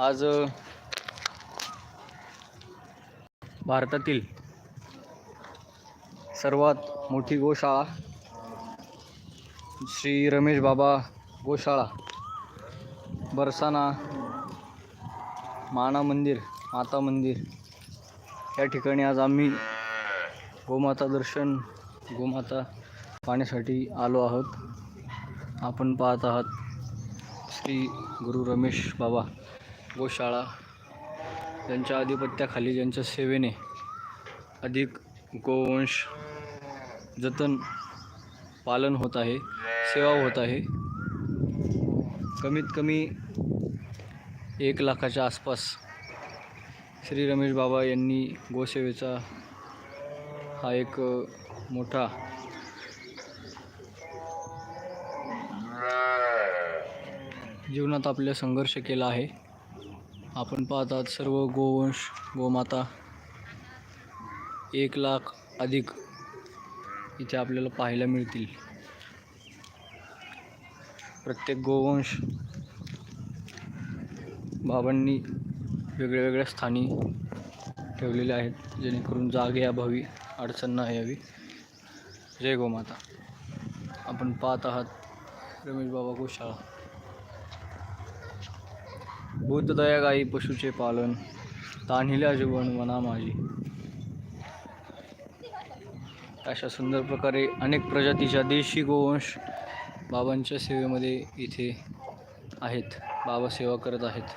आज भारतातील सर्वात मोठी गोशाळा श्री रमेश बाबा गोशाळा बरसाना माना मंदिर माता मंदिर. या ठिकाणी आज आम्ही गोमाता दर्शन गोमाता पाहण्यासाठी आलो आहोत. आपण पाहत आहात श्री गुरु रमेश बाबा. गोशाळा यांच्या आधिपत्याखाली ज्यांच्या सेवेने अधिक गोवंश जतन पालन होत आहे सेवा होत आहे कमीत कमी एक लाखाच्या आसपास श्री रमेश बाबा यांनी गोसेवेचा हा एक मोठा जीवनात आपल्या संघर्ष केला आहे. आपण पाहतात सर्व गोवंश गोमाता एक लाख अधिक इथे आपल्याला पाहायला मिळतील. प्रत्येक गोवंश बाबांनी वेगळ्या वेगळ्या स्थानी ठेवलेले आहेत जेणेकरून जागे अभावी अडचण नाही यावी. जय गोमाता. आपण पाहत आहात रमेश बाबा गोशाळा. भूतदया गाई पशुचे पालन तान्हिल्या जीवन मना माझी. अशा सुंदर प्रकारे अनेक प्रजातीच्या देशी गोवंश बाबांच्या सेवेमध्ये इथे आहेत. बाबा सेवा करत आहेत.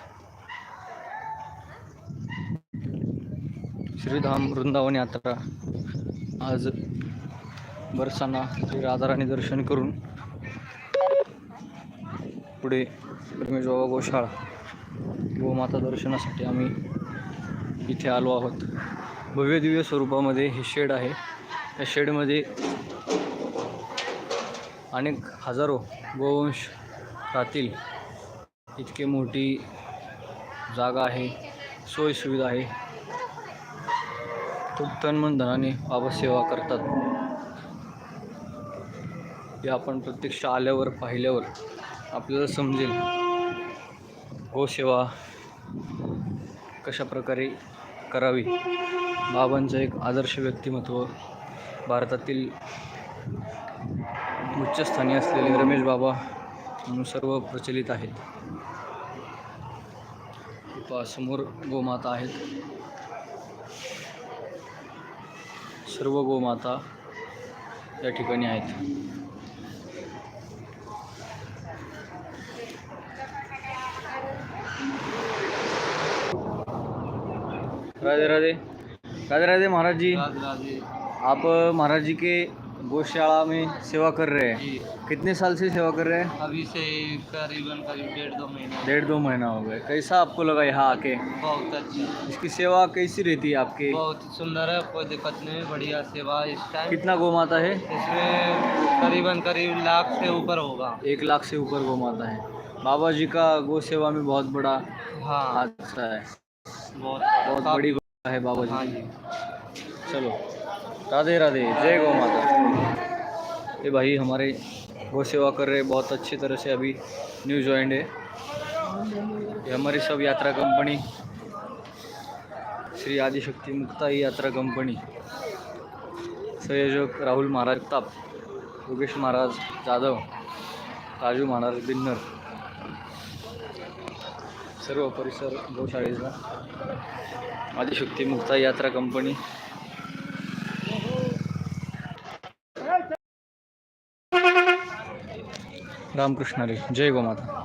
श्रीधाम वृंदावन यात्रा आज बरसाना श्री राधाराणी दर्शन करून पुढे रमेश बाबा गोशाळा गोमाता दर्शनासाठी आम्ही इथे आलो आहोत. भव्य दिव्य स्वरूपामध्ये हे शेड आहे. या शेडमध्ये अनेक हजारो गोवंश राहतील. इतकी मोठी जागा आहे. सोयीसुविधा आहे. खूप तन मन धनाने बाबा सेवा करतात. हे आपण प्रत्यक्ष आल्यावर पाहिल्यावर आपल्याला समजेल. गोसेवा कशा प्रकारे करावी? बाबांचं एक आदर्श व्यक्तिमत्व भारतातील उच्चस्थानी असलेले रमेश बाबा म्हणून सर्व प्रचलित आहेत. समोर गोमाता आहेत. सर्व गोमाता या ठिकाणी आहेत. राधे राधे। राधे राधे महाराज जी। आप महाराज जी के गौशाला में सेवा कर रहे हैं। कितने साल से सेवा कर रहे हैं? अभी से करीबन करीब डेढ़ दो महीना। डेढ़ दो महीना हो गए। कैसा आपको लगा यहाँ आके? बहुत अच्छी। इसकी सेवा कैसी रहती है आपकी? बहुत सुंदर है कोई दिक्कत नहीं बढ़िया सेवा इस टाइम कितना गौ माता है? इसमें करीबन करीब लाख से ऊपर होगा। एक लाख से ऊपर गौ माता है। बाबा जी का गौ सेवा में बहुत बड़ा हाँ। हादसा है। बहुत बहुत बड़ी बात है बाबा हाँ जी। चलो राधे राधे जय गौ माता ये भाई हमारे गौ सेवा कर रहे बहुत अच्छी तरह से अभी न्यू ज्वाइंड है। ये हमारी सब यात्रा कंपनी श्री आदिशक्ति मुक्ताई यात्रा कंपनी संयोजक राहुल महाराज ताप योगेश महाराज जाधव राजू महाराज बिन्नर। सर्व परिसर गोशाळेचा. आदिशक्ती मुक्ता यात्रा कंपनी. रामकृष्णारी जय गोमाता